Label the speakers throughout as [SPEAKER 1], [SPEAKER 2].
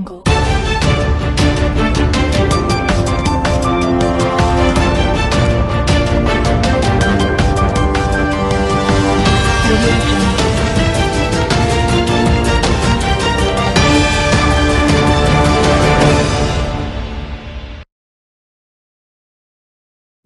[SPEAKER 1] jungle.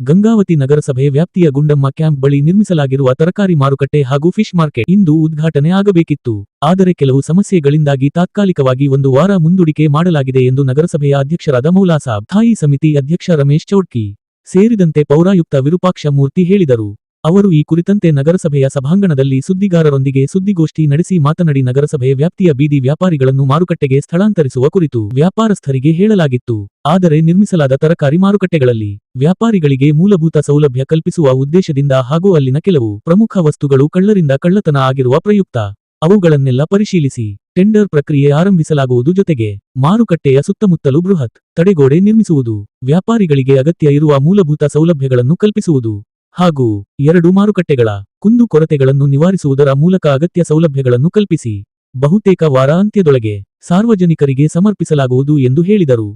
[SPEAKER 2] Gangavathi ನಗರಸಭೆ ವ್ಯಾಪ್ತಿಯ Gundamma camp ಬಳಿ ನಿರ್ಮಿಸಲಾಗಿರುವ ತರಕಾರಿ ಮಾರುಕಟ್ಟೆ ಹಾಗೂ ಫಿಶ್ ಮಾರ್ಕೆಟ್ ಇಂದು ಉದ್ಘಾಟನೆ ಆಗಬೇಕಿತ್ತು. ಆದರೆ ಕೆಲವು ಸಮಸ್ಯೆಗಳಿಂದಾಗಿ ತಾತ್ಕಾಲಿಕವಾಗಿ ಒಂದು ವಾರ ಮುಂದೂಡಿಕೆ ಮಾಡಲಾಗಿದೆ ಎಂದು ನಗರಸಭೆಯ ಅಧ್ಯಕ್ಷರಾದ ಮೌಲಾಸಾಬ್ ಸ್ಥಾಯಿ ಸಮಿತಿ ಅಧ್ಯಕ್ಷ ರಮೇಶ್ ಚೌಡ್ಕಿ ಸೇರಿದಂತೆ ಪೌರಾಯುಕ್ತ ವಿರೂಪಾಕ್ಷ ಮೂರ್ತಿ ಹೇಳಿದರು. ಅವರು ಈ ಕುರಿತಂತೆ ನಗರಸಭೆಯ ಸಭಾಂಗಣದಲ್ಲಿ ಸುದ್ದಿಗಾರರೊಂದಿಗೆ ಸುದ್ದಿಗೋಷ್ಠಿ ನಡೆಸಿ ಮಾತನಾಡಿ, ನಗರಸಭೆಯ ವ್ಯಾಪ್ತಿಯ ಬೀದಿ ವ್ಯಾಪಾರಿಗಳನ್ನು ಮಾರುಕಟ್ಟೆಗೆ ಸ್ಥಳಾಂತರಿಸುವ ಕುರಿತು ವ್ಯಾಪಾರಸ್ಥರಿಗೆ ಹೇಳಲಾಗಿತ್ತು. ಆದರೆ ನಿರ್ಮಿಸಲಾದ ತರಕಾರಿ ಮಾರುಕಟ್ಟೆಗಳಲ್ಲಿ ವ್ಯಾಪಾರಿಗಳಿಗೆ ಮೂಲಭೂತ ಸೌಲಭ್ಯ ಕಲ್ಪಿಸುವ ಉದ್ದೇಶದಿಂದ ಹಾಗೂ ಅಲ್ಲಿನ ಕೆಲವು ಪ್ರಮುಖ ವಸ್ತುಗಳು ಕಳ್ಳರಿಂದ ಕಳ್ಳತನ ಆಗಿರುವ ಪ್ರಯುಕ್ತ. ಅವುಗಳನ್ನೆಲ್ಲ ಪರಿಶೀಲಿಸಿ ಟೆಂಡರ್ ಪ್ರಕ್ರಿಯೆ ಆರಂಭಿಸಲಾಗುವುದು. ಜೊತೆಗೆ ಮಾರುಕಟ್ಟೆಯ ಸುತ್ತಮುತ್ತಲು ಬೃಹತ್ ತಡೆಗೋಡೆ ನಿರ್ಮಿಸುವುದು. ವ್ಯಾಪಾರಿಗಳಿಗೆ ಅಗತ್ಯ ಇರುವ ಮೂಲಭೂತ ಸೌಲಭ್ಯಗಳನ್ನು ಕಲ್ಪಿಸುವುದು. ಹಾಗೂ ಎರಡು ಮಾರುಕಟ್ಟೆಗಳ ಕುಂದು ಕೊರತೆಗಳನ್ನು ನಿವಾರಿಸುವುದರ ಮೂಲಕ ಅಗತ್ಯ ಸೌಲಭ್ಯಗಳನ್ನು ಕಲ್ಪಿಸಿ. ಬಹುತೇಕ ವಾರಾಂತ್ಯದೊಳಗೆ ಸಾರ್ವಜನಿಕರಿಗೆ ಸಮರ್ಪಿಸಲಾಗುವುದು ಎಂದು ಹೇಳಿದರು.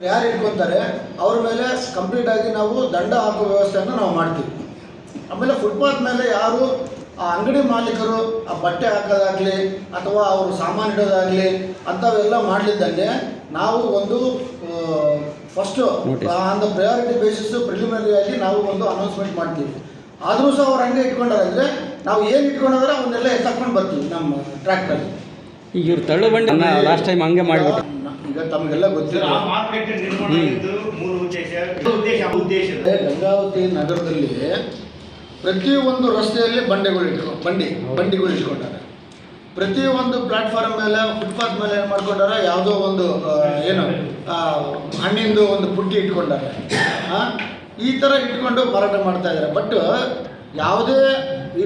[SPEAKER 3] ಯಾರು ಇಟ್ಕೊಂತಾರೆ ಅವ್ರ ಮೇಲೆ ಕಂಪ್ಲೀಟ್ ಆಗಿ ನಾವು ದಂಡ ಹಾಕುವ ವ್ಯವಸ್ಥೆಯನ್ನು ನಾವು ಮಾಡ್ತೀವಿ. ಆಮೇಲೆ ಫುಟ್ಪಾತ್ ಮೇಲೆ ಯಾರು ಆ ಅಂಗಡಿ ಮಾಲೀಕರು ಆ ಬಟ್ಟೆ ಹಾಕೋದಾಗ್ಲಿ ಅಥವಾ ಅವರು ಸಾಮಾನು ಇಡೋದಾಗ್ಲಿ ಅಂಥವೆಲ್ಲ ಮಾಡಲಿದ್ದಂಗೆ ನಾವು ಒಂದು first on the priority basis preliminary ಆಗಿ ನಾವು ಒಂದು ಅನೌನ್ಸ್ಮೆಂಟ್ ಮಾಡ್ತೀವಿ. ಆದರೂ ಸಹ ಅವ್ರು ಹಂಗೆ ಇಟ್ಕೊಂಡಾರೆ ಅಂದರೆ ನಾವು ಏನು ಇಟ್ಕೊಂಡಾದ್ರೆ ಅವನ್ನೆಲ್ಲ ಎತ್ತಕೊಂಡು ಬರ್ತೀವಿ ನಮ್ಮ ಟ್ರ್ಯಾಕ್ಟರ್
[SPEAKER 4] ಈಗ ಇವ್ರು ತಳ್ಳು ಬಂಡಿ ಲಾಸ್ಟ್ ಟೈಮ್ ಹಂಗೆ ಮಾಡಿಬಿಟ್ಟು
[SPEAKER 3] ಈಗ ತಮಗೆಲ್ಲ ಗೊತ್ತಿಲ್ಲ
[SPEAKER 5] ಮಾರ್ಕೆಟ್ ನಿರ್ಮಾಣ ಇದು ಮೂರು ಉದ್ದೇಶ ಉದ್ದೇಶ ಉದ್ದೇಶ
[SPEAKER 3] ಗಂಗಾವತಿ ನಗರದಲ್ಲಿ ಪ್ರತಿಯೊಂದು ರಸ್ತೆಯಲ್ಲಿ ಬಂಡೆಗಳು ಇಟ್ಕೊ ಬಂಡಿ ಬಂಡಿಗಳು ಇಟ್ಕೊಂಡಾರೆ ಪ್ರತಿಯೊಂದು ಪ್ಲಾಟ್ಫಾರ್ಮ್ ಮೇಲೆ ಫುಟ್ಪಾತ್ ಮೇಲೆ ಏನು ಮಾಡ್ಕೊಂಡಾರ, ಯಾವುದೋ ಒಂದು ಏನು ಹಣ್ಣಿಂದು ಒಂದು ಪುಟ್ಟಿ ಇಟ್ಕೊಂಡಾರೆ. ಈ ಥರ ಇಟ್ಕೊಂಡು ಮಾರಾಟ ಮಾಡ್ತಾ ಇದ್ದಾರೆ ಬಟ್ ಯಾವುದೇ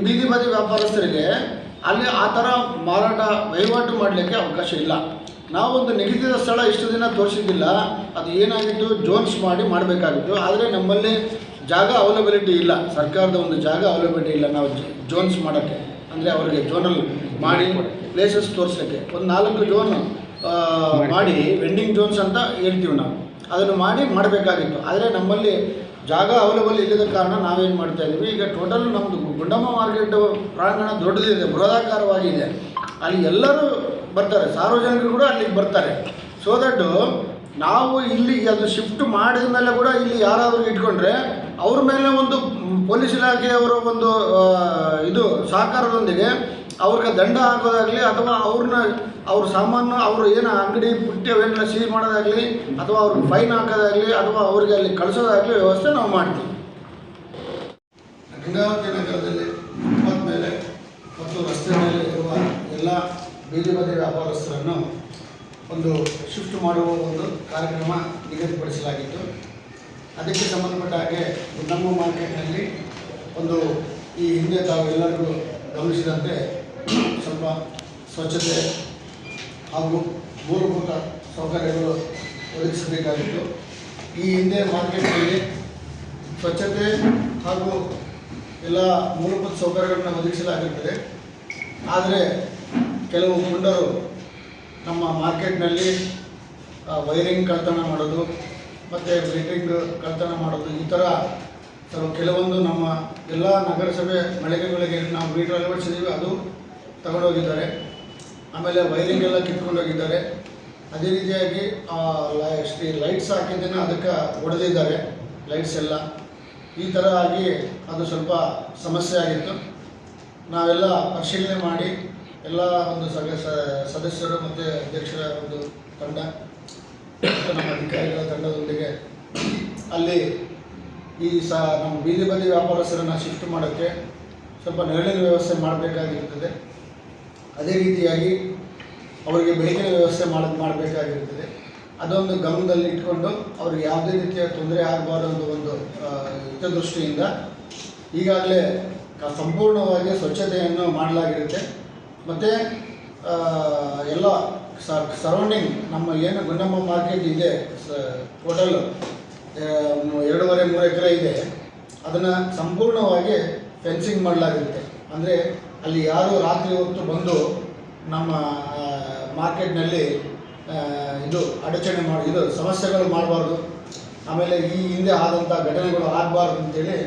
[SPEAKER 3] ಬೀದಿ ಬದಿ ವ್ಯಾಪಾರಸ್ಥರಿಗೆ ಅಲ್ಲಿ ಆ ಥರ ಮಾರಾಟ ವಹಿವಾಟು ಮಾಡಲಿಕ್ಕೆ ಅವಕಾಶ ಇಲ್ಲ. ನಾವು ಒಂದು ನಿಗದಿತ ಸ್ಥಳ ಇಷ್ಟು ದಿನ ತೋರಿಸಿದ್ದಿಲ್ಲ. ಅದು ಏನಾಗಿತ್ತು? ಜೋನ್ಸ್ ಮಾಡಿ ಮಾಡಬೇಕಾಗಿತ್ತು. ಆದರೆ ನಮ್ಮಲ್ಲಿ ಜಾಗ ಅವೈಲಬಿಲಿಟಿ ಇಲ್ಲ. ಸರ್ಕಾರದ ಒಂದು ಜಾಗ ಅವೈಲಬಿಲಿಟಿ ಇಲ್ಲ. ನಾವು ಜೋನ್ಸ್ ಮಾಡೋಕ್ಕೆ. ಅಂದರೆ ಅವರಿಗೆ ಜೋನಲ್ ಮಾಡಿ ಪ್ಲೇಸಸ್ ತೋರಿಸೋಕ್ಕೆ. ಒಂದು ನಾಲ್ಕು ಜೋನ್ ಮಾಡಿ. ವೆಂಡಿಂಗ್ ಜೋನ್ಸ್ ಅಂತ ಹೇಳ್ತೀವಿ ನಾವು. ಅದನ್ನು ಮಾಡಿ ಮಾಡಬೇಕಾಗಿತ್ತು. ಆದರೆ ನಮ್ಮಲ್ಲಿ ಜಾಗ ಅವೈಲೇಬಲ್ ಇಲ್ಲದ ಕಾರಣ ನಾವೇನು ಮಾಡ್ತಾ ಇದ್ದೀವಿ ಈಗ ಟೋಟಲ್ ನಮ್ಮದು ಗುಂಡಮ್ಮ ಮಾರ್ಕೆಟ್ ಪ್ರಾಂಗಣ ದೊಡ್ಡದಿದೆ ಬೃಹದಾಕಾರವಾಗಿದೆ ಅಲ್ಲಿ ಎಲ್ಲರೂ ಬರ್ತಾರೆ ಸಾರ್ವಜನಿಕರು ಕೂಡ ಅಲ್ಲಿಗೆ ಬರ್ತಾರೆ. ಸೊ ದಟ್ ನಾವು ಇಲ್ಲಿ ಅದು ಶಿಫ್ಟ್ ಮಾಡಿದ ಮೇಲೆ ಕೂಡ ಇಲ್ಲಿ ಯಾರಾದರೂ ಇಟ್ಕೊಂಡ್ರೆ ಅವ್ರ ಮೇಲೆ ಒಂದು ಪೊಲೀಸ್ ಇಲಾಖೆಯವರ ಒಂದು ಇದು ಸಹಕಾರದೊಂದಿಗೆ ಅವ್ರಿಗೆ ದಂಡ ಹಾಕೋದಾಗಲಿ ಅಥವಾ ಅವ್ರನ್ನ, ಅವ್ರ ಸಾಮಾನು, ಅವರು ಏನು ಅಂಗಡಿ ಪುಟ್ಟಿ ಅವೆಲ್ಲ ಸೀಲ್ ಮಾಡೋದಾಗಲಿ ಅಥವಾ ಅವ್ರಿಗೆ ಫೈನ್ ಹಾಕೋದಾಗಲಿ ಅಥವಾ ಅವ್ರಿಗೆ ಅಲ್ಲಿ ಕಳಿಸೋದಾಗಲಿ ವ್ಯವಸ್ಥೆ ನಾವು ಮಾಡ್ತೀವಿ. ಗಂಗಾವತಿ ನಗರದಲ್ಲಿ ಮೇಲೆ ಮತ್ತು ರಸ್ತೆ ಮೇಲೆ ಇರುವ ಎಲ್ಲ ಬೀದಿ ಬದಿ ವ್ಯಾಪಾರಸ್ಥರನ್ನು ಒಂದು ಶಿಫ್ಟ್ ಮಾಡುವ ಒಂದು ಕಾರ್ಯಕ್ರಮ ನಿಗದಿಪಡಿಸಲಾಗಿತ್ತು. ಅದಕ್ಕೆ ಸಂಬಂಧಪಟ್ಟ ಹಾಗೆ ನಮ್ಮ ಮಾರ್ಕೆಟ್ನಲ್ಲಿ ಒಂದು ಈ ಹಿಂದೆ ತಾವೆಲ್ಲರಿಗೂ ಗಮನಿಸಿದಂತೆ ಸ್ವಲ್ಪ ಸ್ವಚ್ಛತೆ ಹಾಗೂ ಮೂಲಭೂತ ಸೌಕರ್ಯಗಳು ಒದಗಿಸಬೇಕಾಗಿತ್ತು. ಈ ಹಿಂದೆ ಮಾರ್ಕೆಟ್ನಲ್ಲಿ ಸ್ವಚ್ಛತೆ ಹಾಗೂ ಎಲ್ಲ ಮೂಲಭೂತ ಸೌಕರ್ಯಗಳನ್ನು ಒದಗಿಸಲಾಗುತ್ತದೆ ಆದರೆ ಕೆಲವು ಗುಂಡರು ನಮ್ಮ ಮಾರ್ಕೆಟ್ನಲ್ಲಿ ವೈರಿಂಗ್ ಕಳ್ತನ ಮಾಡೋದು ಮತ್ತು ಮೀಟಿಂಗ್ ಕಳ್ತನ ಮಾಡೋದು, ಈ ಥರ ಕೆಲವೊಂದು ನಮ್ಮ ಎಲ್ಲ ನಗರಸಭೆ ಮಳಿಗೆಗಳಿಗೆ ನಾವು ಮೀಟರ್ ಅಳವಡಿಸಿದ್ದೀವಿ ಅದು ತಗೊಂಡೋಗಿದ್ದಾರೆ. ಆಮೇಲೆ ವೈರಿಂಗ್ ಎಲ್ಲ ಕಿತ್ಕೊಂಡೋಗಿದ್ದಾರೆ ಅದೇ ರೀತಿಯಾಗಿ ಶ್ರೀ ಲೈಟ್ಸ್ ಹಾಕಿದ್ದನ್ನು ಅದಕ್ಕೆ ಹೊಡೆದಿದ್ದಾರೆ ಲೈಟ್ಸ್ ಎಲ್ಲ. ಈ ಥರ ಆಗಿ ಅದು ಸ್ವಲ್ಪ ಸಮಸ್ಯೆ ಆಗಿತ್ತು. ನಾವೆಲ್ಲ ಪರಿಶೀಲನೆ ಮಾಡಿ, ಎಲ್ಲ ಒಂದು ಸದಸ್ಯರು ಮತ್ತು ಅಧ್ಯಕ್ಷರ ಒಂದು ತಂಡ ನಮ್ಮ ಅಧಿಕಾರಿಗಳ ತಂಡದೊಂದಿಗೆ ಅಲ್ಲಿ ಈ ಸ ನಮ್ಮ ಬೀದಿ ಬದಿ ವ್ಯಾಪಾರಸ್ಥರನ್ನು ಶಿಫ್ಟ್ ಮಾಡೋಕ್ಕೆ ಸ್ವಲ್ಪ ನೆರಳಿನ ವ್ಯವಸ್ಥೆ ಮಾಡಬೇಕಾಗಿರುತ್ತದೆ ಅದೇ ರೀತಿಯಾಗಿ ಅವರಿಗೆ ಬೆಳಕಿನ ವ್ಯವಸ್ಥೆ ಮಾಡ ಮಾಡಬೇಕಾಗಿರುತ್ತದೆ ಅದೊಂದು ಗಮನದಲ್ಲಿ ಇಟ್ಕೊಂಡು ಅವ್ರಿಗೆ ಯಾವುದೇ ರೀತಿಯ ತೊಂದರೆ ಆಗಬಾರ್ದು ಒಂದು ಹಿತದೃಷ್ಟಿಯಿಂದ ಈಗಾಗಲೇ ಸಂಪೂರ್ಣವಾಗಿ ಸ್ವಚ್ಛತೆಯನ್ನು ಮಾಡಲಾಗಿರುತ್ತೆ. ಮತ್ತು ಎಲ್ಲ ಸರೌಂಡಿಂಗ್ ನಮ್ಮ ಏನು ಗುಂಡಮ್ಮ ಮಾರ್ಕೆಟ್ ಇದೆ ಟೋಟಲ್ ಎರಡೂವರೆ, ಮೂರು ಎಕರೆ ಇದೆ. ಅದನ್ನು ಸಂಪೂರ್ಣವಾಗಿ ಫೆನ್ಸಿಂಗ್ ಮಾಡಲಾಗಿರುತ್ತೆ ಅಂದರೆ ಅಲ್ಲಿ ಯಾರು ರಾತ್ರಿ ಹೊತ್ತು ಬಂದು ನಮ್ಮ ಮಾರ್ಕೆಟ್ನಲ್ಲಿ ಇದು ಅಡಚಣೆ ಮಾಡಿ, ಇದು ಸಮಸ್ಯೆಗಳು ಮಾಡಬಾರ್ದು. ಆಮೇಲೆ ಈ ಹಿಂದೆ ಆದಂಥ ಘಟನೆಗಳು ಆಗಬಾರ್ದು ಅಂತೇಳಿ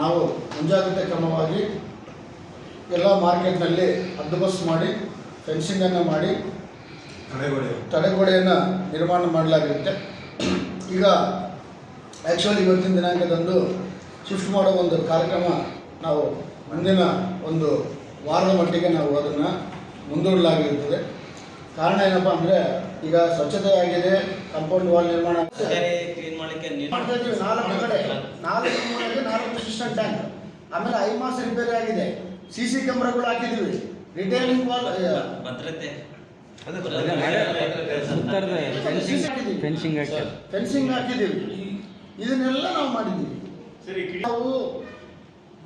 [SPEAKER 3] ನಾವು ಮುಂಜಾಗ್ರತೆ ಕ್ರಮವಾಗಿ ಎಲ್ಲ ಮಾರ್ಕೆಟ್ನಲ್ಲಿ ಹದ್ದುಬಸ್ತು ಮಾಡಿ ಫೆನ್ಸಿಂಗನ್ನು ಮಾಡಿ ತಡೆಗೋಡೆಯನ್ನು ನಿರ್ಮಾಣ ಮಾಡಲಾಗಿರುತ್ತೆ. ಈಗ ಆ್ಯಕ್ಚುಲಿ ಇವತ್ತಿನ ದಿನಾಂಕದಂದು ಶಿಫ್ಟ್ ಮಾಡೋ ಒಂದು ಕಾರ್ಯಕ್ರಮ ನಾವು ಮುಂದಿನ ಒಂದು ವಾರದ ಮಟ್ಟಿಗೆ ನಾವು ಅದನ್ನು ಮುಂದೂಡಲಾಗಿರುತ್ತದೆ. ಕಾರಣ ಏನಪ್ಪ ಅಂದರೆ ಈಗ ಸ್ವಚ್ಛತೆ ಆಗಿದೆ ಕಾಂಪೌಂಡ್ ವಾಲ್ ನಿರ್ಮಾಣ ಮಾಡ್ತಾ ಇದ್ದೀವಿ ನಾಲ್ಕು ಕಡೆ. ನಾಲ್ಕು ನಾಲ್ಕು ಸಿಸ್ಟಮ್ ಟ್ಯಾಂಕ್ ಆಮೇಲೆ ಐಮಾಸ್ ರಿಪೇರಿ ಆಗಿದೆ. ಸಿ ಸಿ ಕ್ಯಾಮ್ರಾಗಳು ಹಾಕಿದ್ದೀವಿ. ರಿಟೇಲಿಂಗ್ ವಾಲ್
[SPEAKER 4] ಭದ್ರತೆ.
[SPEAKER 3] ಫೆನ್ಸಿಂಗ್ ಫೆನ್ಸಿಂಗ್ ಹಾಕಿದ್ದೀವಿ. ಇದನ್ನೆಲ್ಲ ನಾವು ಮಾಡಿದ್ದೀವಿ.
[SPEAKER 5] ಸರಿ
[SPEAKER 3] ನಾವು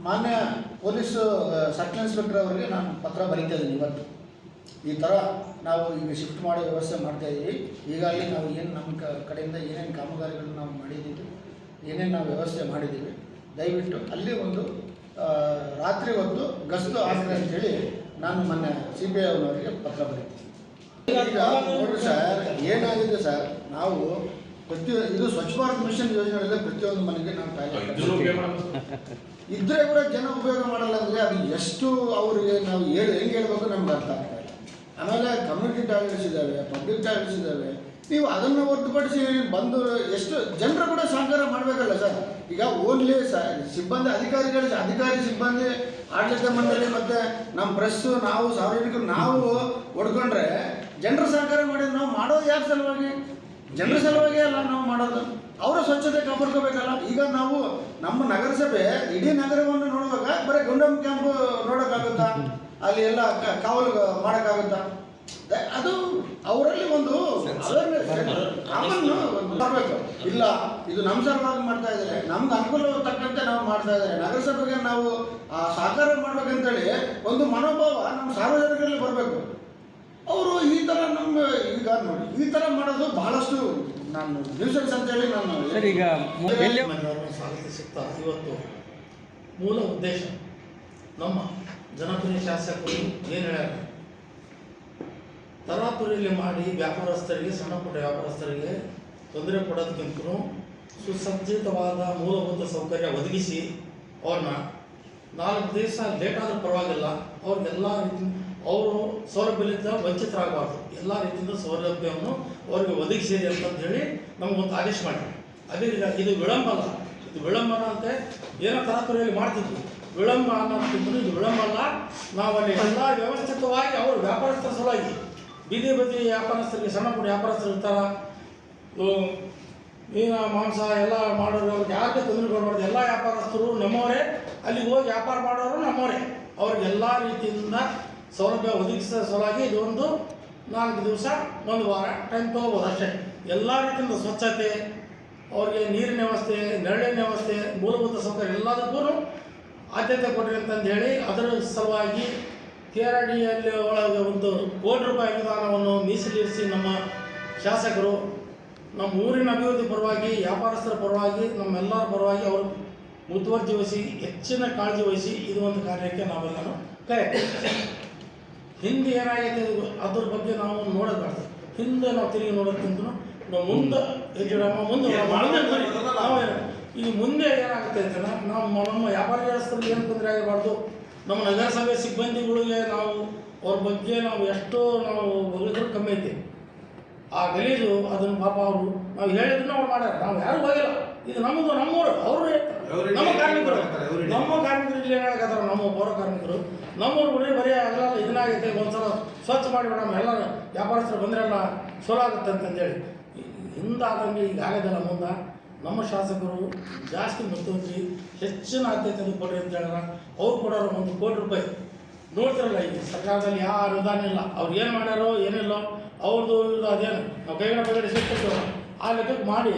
[SPEAKER 3] ಮಾನ್ಯ ಪೊಲೀಸ್ ಸರ್ಕಲ್ ಇನ್ಸ್ಪೆಕ್ಟರ್ ಅವರಿಗೆ ನಾನು ಪತ್ರ ಬರೀತಾ ಇದ್ದೀನಿ ಇವತ್ತು. ಈ ಥರ ನಾವು ಈಗ ಶಿಫ್ಟ್ ಮಾಡೋ ವ್ಯವಸ್ಥೆ ಮಾಡ್ತಾ ಇದ್ದೀವಿ. ಈಗಾಗಲೇ ನಾವು ಏನು ನಮ್ಮ ಕಡೆಯಿಂದ ಏನೇನು ಕಾಮಗಾರಿಗಳನ್ನ ನಾವು ಮಾಡಿದ್ದೀವಿ ಏನೇನು ನಾವು ವ್ಯವಸ್ಥೆ ಮಾಡಿದ್ದೀವಿ ದಯವಿಟ್ಟು ಅಲ್ಲಿ ಒಂದು ರಾತ್ರಿ ಹೊತ್ತು ಗಸ್ತು ಹಾಕ್ರಿ ಅಂತೇಳಿ ನಾನು ಮೊನ್ನೆ ಸಿ ಬಿ ಐ ಅವರವರಿಗೆ ಪತ್ರ ಬರೀತೀನಿ. ಈಗ ನೋಡ್ರಿ ಸರ್ ಏನಾಗಿದೆ ಸರ್ ನಾವು ಪ್ರತಿ ಇದು ಸ್ವಚ್ಛ ಭಾರತ್ ಮಿಷನ್ ಯೋಜನೆಯಲ್ಲಿ ಪ್ರತಿಯೊಂದು ಮನೆಗೆ ನಾವು ಇದ್ರೆ ಕೂಡ ಜನ ಉಪಯೋಗ ಮಾಡಲ್ಲ ಅಂದ್ರೆ ಅದು ಎಷ್ಟು ಅವರಿಗೆ ನಾವು ಹೇಳಿ ಹೆಂಗ್ ಹೇಳ್ಬೇಕು ನಮ್ಗೆ ಅರ್ಥ ಆಗ್ತಾ ಇಲ್ಲ. ಆಮೇಲೆ ಕಮ್ಯುನಿಟಿ ಟಾಯ್ಲೆಟ್ಸ್ ಇದ್ದಾವೆ ಪಬ್ಲಿಕ್ ಟಾಯ್ಲೆಟ್ಸ್ ಇದ್ದಾವೆ. ನೀವು ಅದನ್ನು ಹೊರತುಪಡಿಸಿ ಬಂದು ಎಷ್ಟು ಜನರು ಕೂಡ ಸಹಕಾರ ಮಾಡಬೇಕಲ್ಲ ಸರ್. ಈಗ ಓನ್ಲಿ ಸ ಸಿಬ್ಬಂದಿ ಅಧಿಕಾರಿಗಳು ಅಧಿಕಾರಿ ಸಿಬ್ಬಂದಿ ಆಡಳಿತ ಮಂಡಳಿ ಮತ್ತೆ ನಮ್ಮ ಪ್ರೆಸ್ ನಾವು ಸಾರ್ವಜನಿಕರು ನಾವು ಹೊಡ್ಕೊಂಡ್ರೆ ಜನರು ಸಹಕಾರ ಮಾಡಿದ್ರೆ ನಾವು ಮಾಡೋದು ಯಾರ ಸಲುವಾಗಿ? ಜನರ ಸಲುವಾಗಿ ಅಲ್ಲ ನಾವು ಮಾಡೋದು. ಅವರ ಸ್ವಚ್ಛತೆ ಕಾಪಾಡ್ಕೋಬೇಕಲ್ಲ. ಈಗ ನಾವು ನಮ್ಮ ನಗರಸಭೆ ಇಡೀ ನಗರವನ್ನು ನೋಡುವಾಗ ಬರೀ ಗುಂಡಮ್ ಕ್ಯಾಂಪ್ ನೋಡೋಕ್ಕಾಗುತ್ತಾ? ಅಲ್ಲಿ ಎಲ್ಲ ಕಾವಲು ಮಾಡೋಕ್ಕಾಗುತ್ತಾ? ಅದು ಅವರಲ್ಲಿ ಒಂದು ಬರಬೇಕು ಇಲ್ಲ ಇದು ನಮ್ಮ ಸಲುವಾಗಿ ಮಾಡ್ತಾ ಇದ್ದಾರೆ. ನಮ್ಗೆ ಅನುಕೂಲ ತಕ್ಕಂತೆ ನಾವು ಮಾಡ್ತಾ ಇದ್ದಾರೆ. ನಗರಸಭೆಗೆ ನಾವು ಆ ಸಹಕಾರ ಮಾಡ್ಬೇಕಂತೇಳಿ ಒಂದು ಮನೋಭಾವ ನಮ್ಮ ಸಾರ್ವಜನಿಕರಲ್ಲಿ ಬರಬೇಕು. ಅವರು ಈ ಥರ ನಮ್ಮ ಈಗ ನೋಡಿ ಈ ಥರ ಮಾಡೋದು ಬಹಳಷ್ಟು ನಾನು ನ್ಯೂಸೆನ್ಸ್ ಅಂತೇಳಿ ನಾನು
[SPEAKER 4] ಸರ್ ಈಗ ಮು-
[SPEAKER 6] ಸಿಗ್ತಾ ಇವತ್ತು ಮೂಲ ಉದ್ದೇಶ ನಮ್ಮ ಜನಪ್ರಿಯ ಶಾಸಕರು ಏನು ಹೇಳ್ಯಾರ? ತರಾತುರಿಯಲ್ಲಿ ಮಾಡಿ ವ್ಯಾಪಾರಸ್ಥರಿಗೆ ಸಣ್ಣ ಪುಟ್ಟ ವ್ಯಾಪಾರಸ್ಥರಿಗೆ ತೊಂದರೆ ಕೊಡೋದಕ್ಕಿಂತ ಸುಸಜ್ಜಿತವಾದ ಮೂಲಭೂತ ಸೌಕರ್ಯ ಒದಗಿಸಿ ಅವ್ರನ್ನ ನಾಲ್ಕು ದಿವಸ ಲೇಟ್ ಆದರೂ ಪರವಾಗಿಲ್ಲ. ಎಲ್ಲ ರೀತಿ ಅವರು ಸೌಲಭ್ಯದಿಂದ ವಂಚಿತರಾಗಬಾರ್ದು. ಎಲ್ಲ ರೀತಿಯಿಂದ ಸೌಲಭ್ಯವನ್ನು ಅವ್ರಿಗೆ ಒದಗಿಸಿರಿ ಅಂತಂದು ಹೇಳಿ ನಮಗೊಂದು ಆದೇಶ ಮಾಡಿ ಅದೇ ಇದು ವಿಳಂಬ ಅಲ್ಲ. ಇದು ವಿಳಂಬನ ಅಂತ ಏನೋ ತರಾತುರಿಯಲ್ಲಿ ಮಾಡ್ತಿದ್ವಿ ವಿಳಂಬ ಅನ್ನೋದಕ್ಕಿಂತ ಇದು ವಿಳಂಬ ಅಲ್ಲ. ನಾವು ಅಲ್ಲಿ ಎಲ್ಲ ವ್ಯವಸ್ಥಿತವಾಗಿ ಅವರು ವ್ಯಾಪಾರಸ್ಥರ ಸಲುವಾಗಿ ಬೀದಿ ಬದಿ ವ್ಯಾಪಾರಸ್ಥರಿಗೆ, ಸಣ್ಣ ಪುಟ್ಟ ವ್ಯಾಪಾರಸ್ಥರು ಇರ್ತಾರ. ಮೀನು, ಮಾಂಸ ಎಲ್ಲ ಮಾಡೋರು, ಅವ್ರಿಗೆ ಯಾರಿಗೆ ತೊಂದರೆ ಕೊಡಬಾರ್ದು. ಎಲ್ಲ ವ್ಯಾಪಾರಸ್ಥರು ನಮ್ಮವರೇ ಅಲ್ಲಿಗೆ ಹೋಗಿ ವ್ಯಾಪಾರ ಮಾಡೋರು ನಮ್ಮವರೇ. ಅವ್ರಿಗೆ ಎಲ್ಲ ರೀತಿಯಿಂದ ಸೌಲಭ್ಯ ಒದಗಿಸಿದ ಸಲುವಾಗಿ ಇದೊಂದು ನಾಲ್ಕು ದಿವಸ, ಒಂದು ವಾರ ಟೈಮ್ ತೊಗೋಬೋದು ಅಷ್ಟೇ. ಎಲ್ಲ ರೀತಿಯಿಂದ ಸ್ವಚ್ಛತೆ, ಅವ್ರಿಗೆ ನೀರಿನ ವ್ಯವಸ್ಥೆ, ನೆರಳಿನ ವ್ಯವಸ್ಥೆ, ಮೂಲಭೂತ ಸೌಕರ್ಯ ಎಲ್ಲದಕ್ಕೂ ಆದ್ಯತೆ ಕೊಡ್ರಿ ಅಂತಂದು ಹೇಳಿ ಅದರ ಸಲುವಾಗಿ ಕೆ ಒಳಗೆ ಒಂದು ಕೋಟಿ ರೂಪಾಯಿ ಅನುದಾನವನ್ನು ಮೀಸಲಿರಿಸಿ ನಮ್ಮ ಶಾಸಕರು, ನಮ್ಮ ಊರಿನ ಅಭಿವೃದ್ಧಿ ಪರವಾಗಿ, ವ್ಯಾಪಾರಸ್ಥರ ಪರವಾಗಿ, ನಮ್ಮೆಲ್ಲರ ಪರವಾಗಿ ಅವರು ಮುತುವರ್ಜಿ ವಹಿಸಿ ಹೆಚ್ಚಿನ ಕಾಳಜಿ ವಹಿಸಿ ಇದು ಒಂದು ಕಾರ್ಯಕ್ಕೆ ನಾವೆಲ್ಲರೂ ಕರೆ ಹಿಂದೆ ಏನಾಗಿದೆ ಅದು- ಅದ್ರ ಬಗ್ಗೆ ನಾವು ನೋಡಬಾರ್ದು. ಹಿಂದೆ ನಾವು ತಿರುಗಿ ನೋಡೋದಕ್ಕಿಂತ ನಾವು ಮುಂದೆ ಮುಂದೆ ಈ ಮುಂದೆ ಏನಾಗುತ್ತೆ ಅಂತಂದ್ರೆ ನಮ್ಮ ನಮ್ಮ ವ್ಯಾಪಾರ ವ್ಯವಸ್ಥೆಯಲ್ಲಿ ಏನು ತೊಂದರೆ ಆಗಬಾರ್ದು. ನಮ್ಮ ನಗರಸಭೆ ಸಿಬ್ಬಂದಿಗಳಿಗೆ ನಾವು ಅವ್ರ ಬಗ್ಗೆ ನಾವು ಎಷ್ಟೋ ನಾವು ಹೊಗಳಿದ್ರು ಕಮ್ಮಿ ಐತಿ. ಆ ಗಲೀಜು ಅದನ್ನು ಪಾಪ ಅವರು ನಾವು ಹೇಳಿದ್ರು ಅವ್ರು ಮಾಡ್ಯಾರ. ನಾವು ಯಾರು ಹೋಗಿಲ್ಲ. ಇದು ನಮ್ಮದು ನಮ್ಮೂರು ಅವರು. ನಮ್ಮ ಕಾರ್ಮಿಕರು. ನಮ್ಮ ಕಾರ್ಮಿಕರು ಇಲ್ಲಿ ಏನಾಗತ್ತಾರ ನಮ್ಮ ಪೌರ ಕಾರ್ಮಿಕರು. ನಮ್ಮೂರು ಬಿಡ್ರಿ ಬರೀ ಆಗಲ್ಲ ಇದನ್ನಾಗೈತೆ ಒಂದ್ಸಲ ಸ್ವಚ್ಛ ಮಾಡಿ ಮೇಡಮ್ ಎಲ್ಲ ವ್ಯಾಪಾರಸ್ಥರು ಬಂದ್ರೆಲ್ಲ ಚಲೋ ಆಗುತ್ತೆ ಅಂತಂದೇಳಿ. ಹಿಂದಾದಂಗೆ ಈಗ ಆಗೋದಿಲ್ಲ ಮುಂದೆ. ನಮ್ಮ ಶಾಸಕರು ಜಾಸ್ತಿ ಮುತ್ತೋಗಿ ಹೆಚ್ಚಿನ ಆದ್ಯತೆ ಕೊಡ್ರಿ ಅಂತ ಹೇಳ್ಯಾರ. ಅವ್ರು ಕೊಡೋರು ಒಂದು ಕೋಟಿ ರೂಪಾಯಿ. ನೋಡ್ತಿರಲ್ಲ ಈಗ ಸರ್ಕಾರದಲ್ಲಿ ಯಾವ ಅನುದಾನ ಇಲ್ಲ. ಅವ್ರು ಏನು ಮಾಡ್ಯಾರೋ ಏನಿಲ್ಲೋ ಅವ್ರದ್ದು ಇವ್ರದ್ದು ಅದೇನು. ನಾವು ಕೈಗಡೆ ಬೈಗಡೆ ಸಿಗ್ತಿರ್ತೀವಲ್ಲ ಆ ಲೆಕ್ಕಕ್ಕೆ ಮಾಡಿ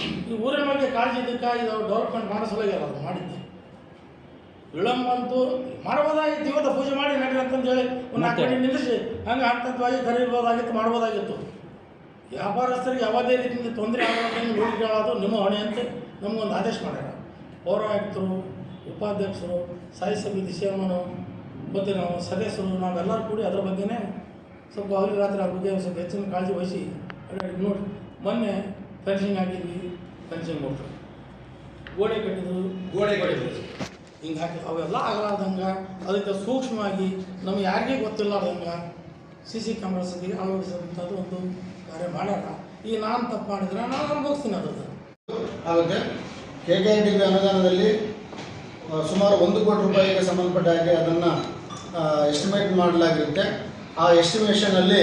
[SPEAKER 6] ಈ ಊರಿನ ಬಗ್ಗೆ ಕಾಳಜಿ ಇದ್ದಕ್ಕೆ ಇದು ಡೆವಲಪ್ಮೆಂಟ್ ಮಾಡೋ ಸಲುವಾಗಿ ಅಲ್ಲ ಅದು ಮಾಡಿದ್ದು. ವಿಳಂಬ ಅಂತೂ ಮಾಡ್ಬೋದಾಗಿತ್ತು ಇವತ್ತು ಪೂಜೆ ಮಾಡಿ ನಡ್ರಿ ಅಂತಂದು ಹೇಳಿ ಒಂದು ನಾಲ್ಕು ಗಂಟೆ ನಿಲ್ಲಿಸಿ ಹಂಗೆ ಹಂತವಾಗಿ ಕರೀಬೋದಾಗಿತ್ತು ಮಾಡ್ಬೋದಾಗಿತ್ತು ವ್ಯಾಪಾರಸ್ಥರಿಗೆ ಯಾವುದೇ ರೀತಿಯಿಂದ ತೊಂದರೆ ಆಗೋದನ್ನು ಹೇಳಿ ಕೇಳೋದು ನಿಮ್ಮ ಹೊಣೆ ಅಂತ ನಮಗೊಂದು ಆದೇಶ ಮಾಡ್ಯಾರ. ಪೌರಾಯುಕ್ತರು ಉಪಾಧ್ಯಕ್ಷರು ಸಾಯಿ ಸಮಿತಿ ಚೇರ್ಮನು ಮತ್ತು ನಾವು ಸದಸ್ಯರು ನಾವೆಲ್ಲರೂ ಕೂಡಿ ಅದ್ರ ಬಗ್ಗೆನೇ ಸ್ವಲ್ಪ ಅವ್ರಿಗೆ ರಾತ್ರಿ ಆ ಬಗ್ಗೆ ಸ್ವಲ್ಪ ಹೆಚ್ಚಿನ ಕಾಳಜಿ ವಹಿಸಿ. ನೋಡಿ ಮೊನ್ನೆ ಫೆನ್ಸಿಂಗ್ ಹಾಕಿದ್ವಿ ಫೆನ್ಸಿಂಗ್ ಕೊಟ್ಟರು ಗೋಡೆ ಕಟ್ಟಿದ್ರು ಗೋಡೆ ಕಟ್ಟಿದ್ರು. ಹಿಂಗೆ ಹಾಕಿ ಅವೆಲ್ಲ ಆಗಲಾರ್ದಂಗೆ ಅದಕ್ಕೆ ಸೂಕ್ಷ್ಮವಾಗಿ ನಮ್ಗೆ ಯಾರಿಗೂ ಗೊತ್ತಿಲ್ಲಾರ್ದಂಗೆ ಸಿ ಸಿ ಕ್ಯಾಮ್ರಾ ಸದ್ಯ ಅಳವಡಿಸಿದಂಥದ್ದು ಒಂದು ಕಾರ್ಯ ಮಾಡ್ಯಾರ. ಈಗ ನಾನು ತಪ್ಪು ಮಾಡಿದ್ರೆ ನಾನು ಅನುಭವಿಸ್ತೀನಿ ಅದನ್ನು
[SPEAKER 3] ಅದಕ್ಕೆ K K R T B ಅನುದಾನದಲ್ಲಿ ಸುಮಾರು ಒಂದು ಕೋಟಿ ರೂಪಾಯಿಗೆ ಸಂಬಂಧಪಟ್ಟ ಹಾಗೆ ಅದನ್ನು ಎಸ್ಟಿಮೇಟ್ ಮಾಡಲಾಗಿರುತ್ತೆ. ಆ ಎಸ್ಟಿಮೇಷನಲ್ಲಿ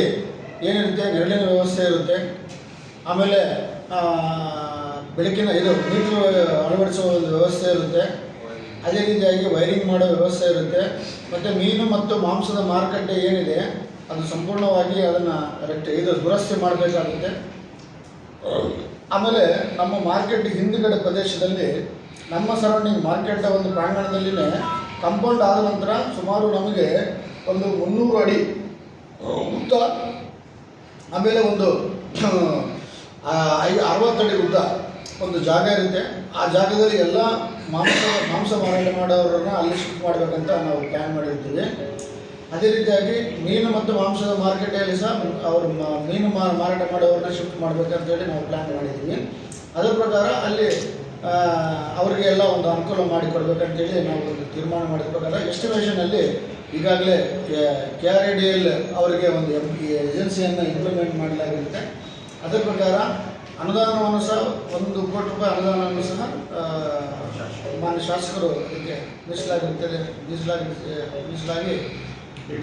[SPEAKER 3] ಏನಿರುತ್ತೆ, ನೆರಳಿನ ವ್ಯವಸ್ಥೆ ಇರುತ್ತೆ. ಆಮೇಲೆ ಬೆಳಕಿನ ಇದು ಮೀಟ್ರ್ ಅಳವಡಿಸುವ ಒಂದು ವ್ಯವಸ್ಥೆ ಇರುತ್ತೆ. ಅದೇ ರೀತಿಯಾಗಿ ವೈರಿಂಗ್ ಮಾಡೋ ವ್ಯವಸ್ಥೆ ಇರುತ್ತೆ. ಮತ್ತು ಮೀನು ಮತ್ತು ಮಾಂಸದ ಮಾರುಕಟ್ಟೆ ಏನಿದೆ, ಅದು ಸಂಪೂರ್ಣವಾಗಿ ಅದನ್ನು ರೆಕ್ಟ್ ಇದು ದುರಸ್ತಿ ಮಾಡಬೇಕಾಗುತ್ತೆ. ಆಮೇಲೆ ನಮ್ಮ ಮಾರ್ಕೆಟ್ ಹಿಂದುಗಡೆ ಪ್ರದೇಶದಲ್ಲಿ ನಮ್ಮ ಸರೌಂಡಿಂಗ್ ಮಾರ್ಕೆಟ್ ಒಂದು ಪ್ರಾಂಗಣದಲ್ಲಿನೇ ಕಂಪೌಂಡ್ ಆದ ನಂತರ ಸುಮಾರು ನಮಗೆ ಒಂದು ಮುನ್ನೂರು ಅಡಿ ಉದ್ದ, ಆಮೇಲೆ ಒಂದು ಆ, ಐ ಅರವತ್ತು ಅಡಿ ಉದ್ದ ಒಂದು ಜಾಗ ಇರುತ್ತೆ. ಆ ಜಾಗದಲ್ಲಿ ಎಲ್ಲ ಮಾಂಸ ಮಾಂಸ ಮಾರಾಟ ಮಾಡೋರನ್ನ ಅಲ್ಲಿ ಶಿಫ್ಟ್ ಮಾಡಬೇಕಂತ ನಾವು ಪ್ಲ್ಯಾನ್ ಮಾಡಿರ್ತೀವಿ. ಅದೇ ರೀತಿಯಾಗಿ ಮೀನು ಮತ್ತು ಮಾಂಸದ ಮಾರುಕಟ್ಟೆಯಲ್ಲಿ ಸಹ ಅವರು ಮೀನು ಮಾರಾಟ ಮಾಡೋರನ್ನ ಶಿಫ್ಟ್ ಮಾಡಬೇಕಂತೇಳಿ ನಾವು ಪ್ಲ್ಯಾನ್ ಮಾಡಿದ್ದೀವಿ. ಅದರ ಪ್ರಕಾರ ಅಲ್ಲಿ ಅವರಿಗೆ ಎಲ್ಲ ಒಂದು ಅನುಕೂಲ ಮಾಡಿಕೊಡ್ಬೇಕಂತೇಳಿ ನಾವು ಒಂದು ತೀರ್ಮಾನ ಮಾಡಿದ ಎಸ್ಟಿಮೇಷನಲ್ಲಿ ಈಗಾಗಲೇ K R I D L ಅವರಿಗೆ ಒಂದು ಎಂ ಏಜೆನ್ಸಿಯನ್ನು ಇಂಪ್ಲಿಮೆಂಟ್ ಮಾಡಲಾಗಿರುತ್ತೆ. ಅದರ ಪ್ರಕಾರ ಅನುದಾನವನ್ನು ಸಹ ಒಂದು ಕೋಟಿ ರೂಪಾಯಿ ಅನುದಾನವನ್ನು ಸಹ ಮಾನ್ಯ ಶಾಸಕರು ಇದಕ್ಕೆ ಮೀಸಲಾಗಿರ್ತದೆ ಮೀಸಲಾಗಿ ಮೀಸಲಾಗಿ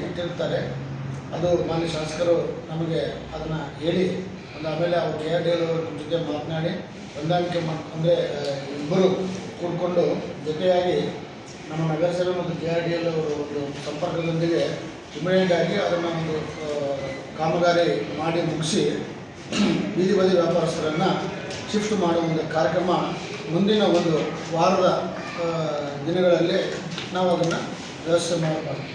[SPEAKER 3] ಇಟ್ಟಿರ್ತಾರೆ ಅದು ಮಾನ್ಯ ಶಾಸಕರು ನಮಗೆ ಅದನ್ನು ಹೇಳಿ, ಒಂದು ಆಮೇಲೆ ಅವ್ರು ಕೆ ಆರ್ ಡಿ ಅವ್ರ ಜೊತೆ ಮಾತನಾಡಿ, ಹೊಂದಾಣಿಕೆ ಮಾಡಿ ಅಂದರೆ ಇಬ್ಬರು ಕೂಡಿಕೊಂಡು ಜೊತೆಯಾಗಿ ನಮ್ಮ ನಗರಸಭೆ ಮತ್ತು ಕೆ ಆರ್ ಡಿ ಎಲ್ ಅವರು ಒಂದು ಸಂಪರ್ಕದೊಂದಿಗೆ ಇಮಿಡಿಯೇಟ್ ಆಗಿ ಅದನ್ನು ಒಂದು ಕಾಮಗಾರಿ ಮಾಡಿ ಮುಗಿಸಿ ಬೀದಿ ಬದಿ ವ್ಯಾಪಾರಸ್ಥರನ್ನು ಶಿಫ್ಟ್ ಮಾಡುವ ಒಂದು ಕಾರ್ಯಕ್ರಮ ಮುಂದಿನ ಒಂದು ವಾರದ ದಿನಗಳಲ್ಲಿ ನಾವು ಅದನ್ನು ವ್ಯವಸ್ಥೆ ಮಾಡಬಾರ್ದು